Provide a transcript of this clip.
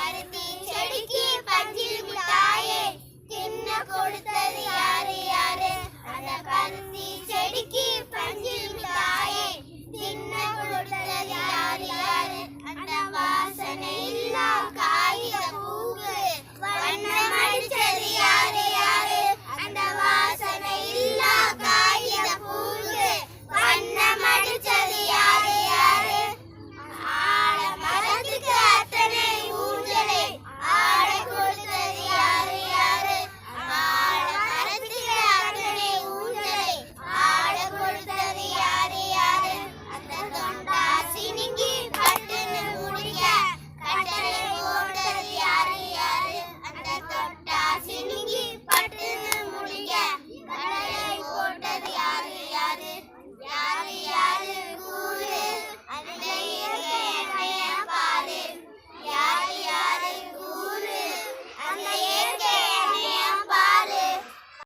பருத்தி செடிக்கு பஞ்சில்